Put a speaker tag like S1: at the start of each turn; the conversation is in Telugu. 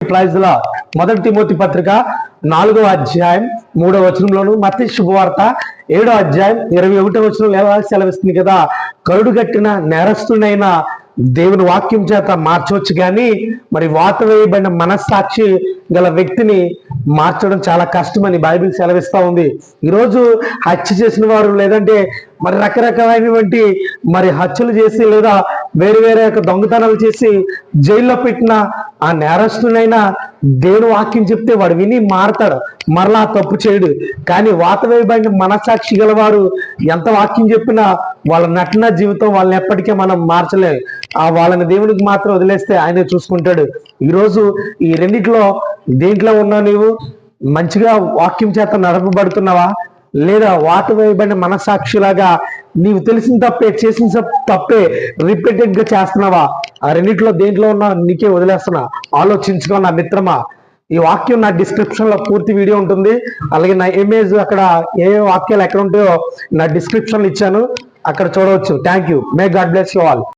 S1: ప్రైజ్లా మొదటి తిమోతి పత్రిక నాలుగో అధ్యాయం మూడో వచనంలోను మతి శుభవార్త ఏడో అధ్యాయం ఇరవై ఒకటో వచనం ఎలా సెలవిస్తుంది కదా. కరుడు కట్టిన నేరస్తుడైన దేవుని వాక్యం చేత మార్చవచ్చు కానీ మరి వాత వేయబడిన మనస్సాక్షి గల వ్యక్తిని మార్చడం చాలా కష్టమని బైబిల్ సెలవిస్తా ఉంది. ఈరోజు హత్య చేసిన వారు లేదంటే మరి రకరకాలైనటువంటి మరి హత్యలు చేసి లేదా వేరు వేరే యొక్క దొంగతనాలు చేసి జైల్లో పెట్టిన ఆ నేరస్తునైనా దేవుని వాక్యం చెప్తే వాడు విని మారతాడు. మరలా తప్పు చేయడు. కానీ వాత వేయబడిన మనసాక్షి గలవారు ఎంత వాక్యం చెప్పినా వాళ్ళ నటన జీవితం వాళ్ళని ఎప్పటికీ మనం మార్చలేదు ఆ వాళ్ళని దేవునికి మాత్రం వదిలేస్తే ఆయనే చూసుకుంటాడు. ఈరోజు ఈ రెండిట్లో దేంట్లో ఉన్నావు నీవు? మంచిగా వాక్యం చేత నడపబడుతున్నావా? లేదా వాత వేయబడిన మనసాక్షిలాగా నీవు తెలిసిన తప్పే చేసిన తప్పే రిపీటెడ్గా చేస్తున్నావా? ఆ రెండిట్లో దేంట్లో ఉన్నా నీకే వదిలేస్తున్నా. ఆలోచించుకో నా మిత్రమా. ఈ వాక్యం నా డిస్క్రిప్షన్లో పూర్తి వీడియో ఉంటుంది. అలాగే నా ఇమేజ్ అక్కడ ఏ ఏ వాక్యాలు ఎక్కడ ఉంటాయో నా డిస్క్రిప్షన్ ఇచ్చాను. అక్కడ చూడవచ్చు. Thank you may God bless you all.